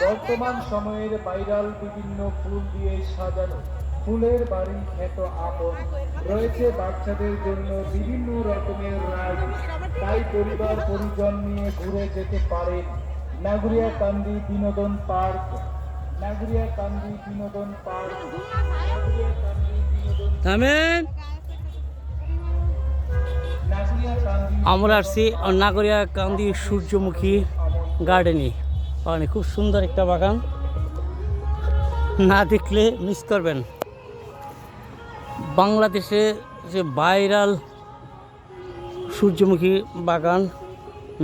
বর্তমান সময়ের ভাইরাল বিভিন্ন ফুল দিয়ে সাজানো। ফুলের বাড়ি খ্যাত আপন। রয়েছে বাচ্চাদের জন্য বিভিন্ন রকমের রাইড তাই পরিবার পরিজন নিয়ে ঘুরে যেতে পারে নাগরিয়া কান্দি বিনোদন পার্ক। নাগরিয়া কান্দি বিনোদন পার্ক। থামেন। আমরা আসছি নাগরিয়া কান্দি সূর্যমুখী গার্ডেনে। মানে খুব সুন্দর একটা বাগান। না দেখলে মিস করবেন। বাংলাদেশে যে ভাইরাল সূর্যমুখী বাগান,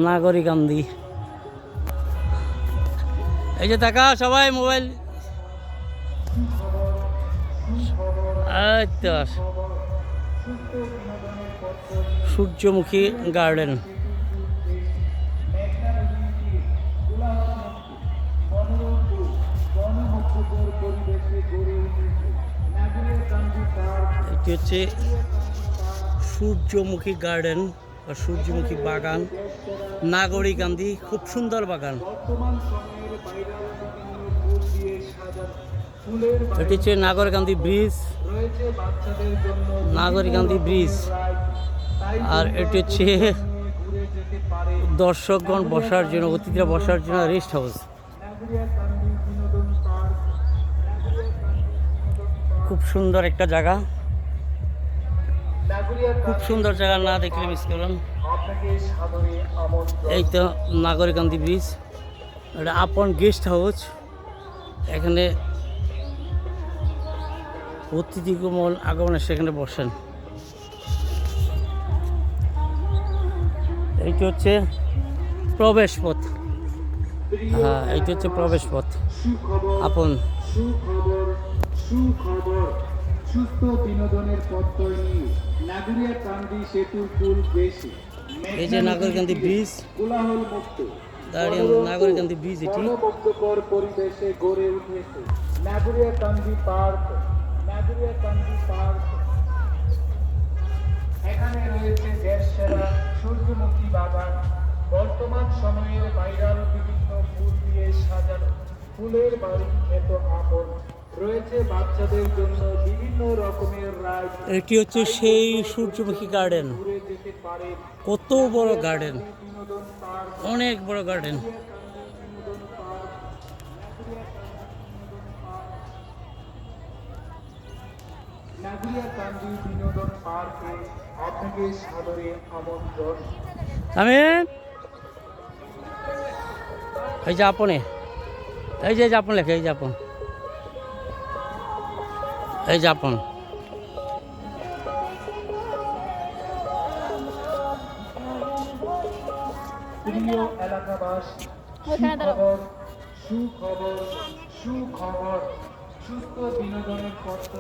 নাগরী গান্ধী। এই যে দেখা, সবাই মোবাইল সূর্যমুখী গার্ডেন এটি হচ্ছে সূর্যমুখী গার্ডেন বা সূর্যমুখী বাগান। নাগরিক গান্ধী, খুব সুন্দর বাগান। এটি হচ্ছে নাগর গান্ধী ব্রিজ। নাগরিক গান্ধী ব্রিজ। আর এটি হচ্ছে দর্শকগণ বসার জন্য, অতিথিরা বসার জন্য রেস্ট হাউস খুব সুন্দর একটা জায়গা। খুব সুন্দর জায়গা, না দেখলে মিস করলাম। এই তো নাগরিকান্দি ব্রিজ এটা আপন গেস্ট হাউস এখানে অতিথিগমন আগমনে সেখানে বসেন। এইটা হচ্ছে প্রবেশ পথ। হ্যাঁ এইটা হচ্ছে প্রবেশ পথ আপন। সুখবর সুখবর। সুস্থ বিনোদনের নাগরিয়া কান্দি সেতুর পুল বেশি। এই যে নাগরিকান্দি ব্রিজ। কোলাহল মুক্ত। দাঁড়িয়ে নাগরিকান্দি ব্রিজ এটি। পরিবেশে গড়ে উঠেছে। নাগরিয়া কান্দি পার্ক। নাগরিয়া কান্দি পার্ক। এখানে রয়েছে দেশ সেরা সূর্যমুখী বাগান। বর্তমান সময়ের ভাইরাল বিভিন্ন ফুল দিয়ে সাজানো। ফুলের বাড়ি খেত আপন। রয়েছে বাচ্চাদের জন্য বিভিন্ন রকমের রাইড এটি হচ্ছে সেই সূর্যমুখী গার্ডেন। কত বড় গার্ডেন। অনেক বড় গার্ডেন। বিনোদন পার্ক। আপনাকে সাদরে আমন্ত্রণ। এই যে আপনে। এই যে আপন লেখে এই যে আপন। এই যে আপন। প্রিয় এলাকাবাস সুখবর সুখবর সুখবর সুস্থ বিনোদনের পত্র